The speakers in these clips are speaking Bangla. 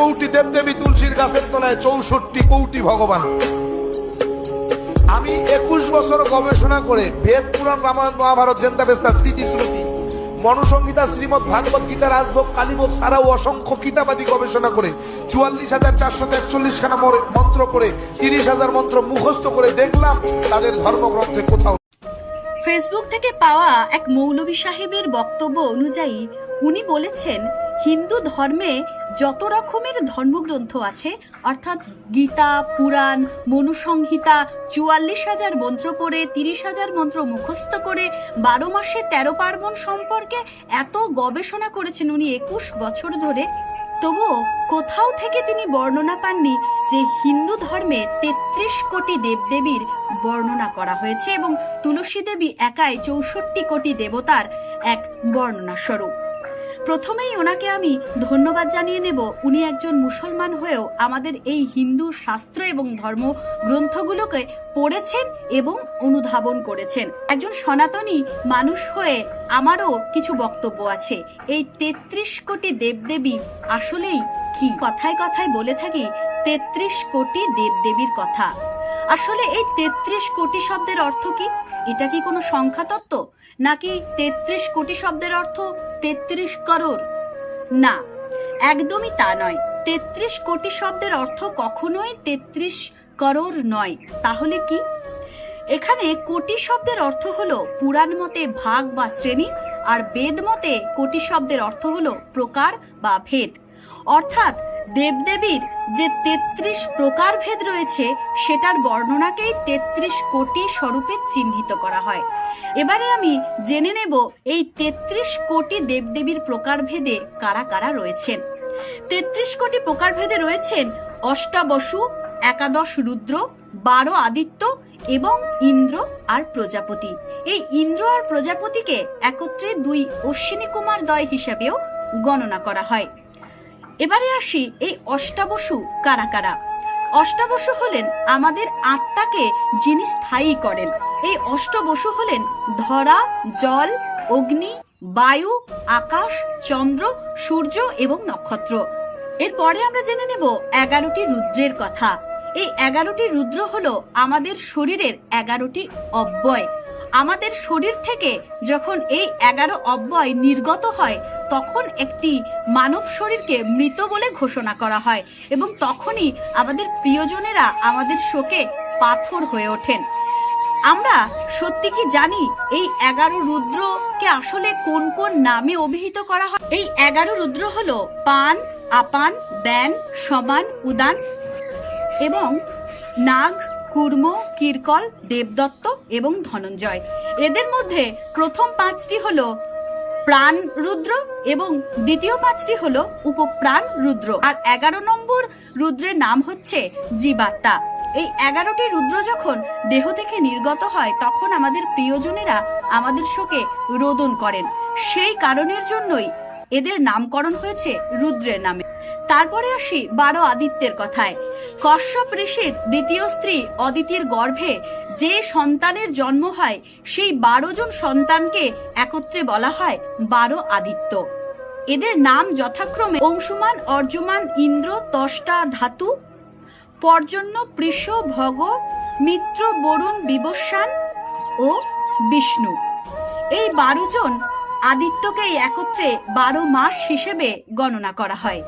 কৌটি দেবদেবী তুলসীর গাছের তলায় চৌষট্টি কৌটি ভগবান। আমি একুশ বছর গবেষণা করে বেদ, পুরাণ, রামায়ণ, মহাভারত জেন্দাবেস্তা স্মৃতি শ্রুতি মনুসংহিতা, শ্রীমদ ভাগবত গীতা, রাজভোগ, কালীভোগ ছাড়াও অসংখ্য কিতাবাদি গবেষণা করে চুয়াল্লিশ হাজার চারশো একচল্লিশ খানা মন্ত্র করে তিরিশ হাজার মন্ত্র মুখস্থ করে দেখলাম তাদের ধর্মগ্রন্থে কোথাও ফেসবুক থেকে পাওয়া এক মৌলভী সাহেবের বক্তব্য অনুযায়ী উনি বলেছেন হিন্দু ধর্মে যত রকমের ধর্মগ্রন্থ আছে, অর্থাৎ গীতা, পুরাণ, মনুসংহিতা, চুয়াল্লিশ হাজার মন্ত্র পড়ে, তিরিশ হাজার মন্ত্র মুখস্থ করে, বারো মাসে তেরো পার্বণ সম্পর্কে এত গবেষণা করেছেন উনি একুশ বছর ধরে, তবুও কোথাও থেকে তিনি বর্ণনা পাননি যে হিন্দু ধর্মে তেত্রিশ কোটি দেবদেবীর বর্ণনা করা হয়েছে এবং তুলসী দেবী একাই চৌষট্টি কোটি দেবতার এক বর্ণনা স্বরূপ প্রথমেই ওনাকে আমি ধন্যবাদ জানিয়ে নেব। উনি একজন মুসলমান হয়েও আমাদের এই হিন্দু শাস্ত্র এবং ধর্ম গ্রন্থগুলোকে পড়েছেন এবং অনুধাবন করেছেন। একজন সনাতনী মানুষ হয়ে আমারও কিছু বক্তব্য আছে। এই তেত্রিশ কোটি দেবদেবী আসলেই কি? কথায় কথায় বলে থাকি, তেত্রিশ কোটি দেবদেবীর কথা। আসলে এই তেত্রিশ কোটি শব্দের অর্থ কি? এটা কি কোনো সংখ্যা তত্ত্ব নাকি তেত্রিশ কোটি শব্দের অর্থ তেত্রিশ করোড়। না, একদমই তা নয়। তেত্রিশ কোটি শব্দের অর্থ কখনোই তেত্রিশ করোর নয়। তাহলে কি? এখানে কোটি শব্দের অর্থ হলো পুরাণ মতে ভাগ বা শ্রেণি, আর বেদ মতে কোটি শব্দের অর্থ হলো প্রকার বা ভেদ। অর্থাৎ দেবদেবীর যে তেত্রিশ প্রকার ভেদ রয়েছে, সেটার বর্ণনাকেই তেত্রিশ কোটি স্বরূপে চিহ্নিত করা হয়। এবারে আমি জেনে নেব এই তেত্রিশ কোটি দেবদেবীর প্রকারভেদে কারা কারা রয়েছেন। তেত্রিশ কোটি প্রকারভেদে রয়েছেন অষ্টাবসু, একাদশ রুদ্র, বারো আদিত্য এবং ইন্দ্র আর প্রজাপতি। এই ইন্দ্র আর প্রজাপতিকে একত্রে দুই অশ্বিনী কুমার দয় হিসেবেও গণনা করা হয়। এবারে আসি এই অষ্টাবসু কারা কারা? অষ্টাবসু হলেন আমাদের আত্মাকে যিনি স্থায়ী করেন। এই অষ্টবসু হলেন ধরা, জল, অগ্নি, বায়ু, আকাশ, চন্দ্র, সূর্য এবং নক্ষত্র। এরপরে আমরা জেনে নেব এগারোটি রুদ্রের কথা। এই এগারোটি রুদ্র হলো আমাদের শরীরের এগারোটি অব্যয়। আমাদের শরীর থেকে যখন এই এগারো অব্যয় নির্গত হয়, তখন একটি মানব শরীরকে মৃত বলে ঘোষণা করা হয় এবং তখনই আমাদের প্রিয়জনেরা আমাদের শোকে পাথর হয়ে ওঠেন। আমরা সত্যি কি জানি এই এগারো রুদ্রকে আসলে কোন কোন নামে অভিহিত করা হয়? এই এগারো রুদ্র হলো পান, আপান, ব্যান সমান উদান এবং নাগ কুর্ম, কিরকল, দেবদত্ত এবং ধনঞ্জয়। এদের মধ্যে প্রথম পাঁচটি হলো প্রাণ রুদ্র এবং দ্বিতীয় পাঁচটি হলো উপপ্রাণ রুদ্র। আর এগারো নম্বর রুদ্রের নাম হচ্ছে জীবাত্মা। এই এগারোটি রুদ্র যখন দেহ থেকে নির্গত হয়, তখন আমাদের প্রিয়জনেরা আমাদের শোকে রোদন করেন। সেই কারণের জন্যই এদের নামকরণ হয়েছে রুদ্রের নামে। তারপরে আসি বারো আদিত্যের কথায়। কশ্যপ ঋষির দ্বিতীয় স্ত্রী অদিতির গর্ভে যে সন্তানের জন্ম হয়, সেই বারো জন সন্তানকে একত্রে বলা হয় বারো আদিত্য। এদের নাম যথাক্রমে অংশুমান, অর্জমান, ইন্দ্র, তষ্টা, ধাতু, পর্জন্য, পৃষ, ভগ, মিত্র, বরুণ, বিবস্বান ও বিষ্ণু। এই বারো জন আদিত্যকেই একত্রে বারো মাস হিসেবে গণনা করা হয়।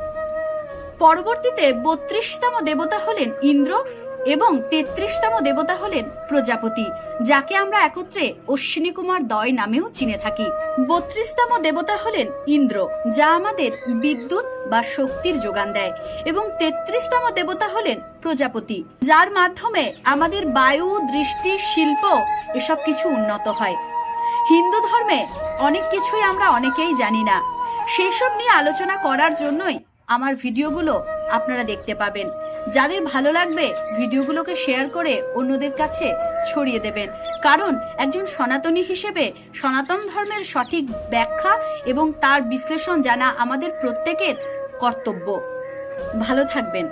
পরবর্তীতে বত্রিশতম দেবতা হলেন ইন্দ্র এবং তেত্রিশতম দেবতা হলেন প্রজাপতি, যাকে আমরা একত্রে অশ্বিনী কুমার দয় নামেও চিনে থাকি। বত্রিশতম দেবতা হলেন ইন্দ্র, যা আমাদের বিদ্যুৎ বা শক্তির যোগান দেয়, এবং তেত্রিশতম দেবতা হলেন প্রজাপতি, যার মাধ্যমে আমাদের বায়ু, দৃষ্টি, শিল্প এসব কিছু উন্নত হয়। হিন্দু ধর্মে অনেক কিছুই আমরা অনেকেই জানি না। সেই সব নিয়ে আলোচনা করার জন্যই আমার ভিডিওগুলো আপনারা দেখতে পাবেন। যাদের ভালো লাগবে, ভিডিওগুলোকে শেয়ার করে অন্যদের কাছে ছড়িয়ে দেবেন। কারণ, একজন সনাতনী হিসেবে সনাতন ধর্মের সঠিক ব্যাখ্যা এবং তার বিশ্লেষণ জানা আমাদের প্রত্যেকের কর্তব্য। ভালো থাকবেন।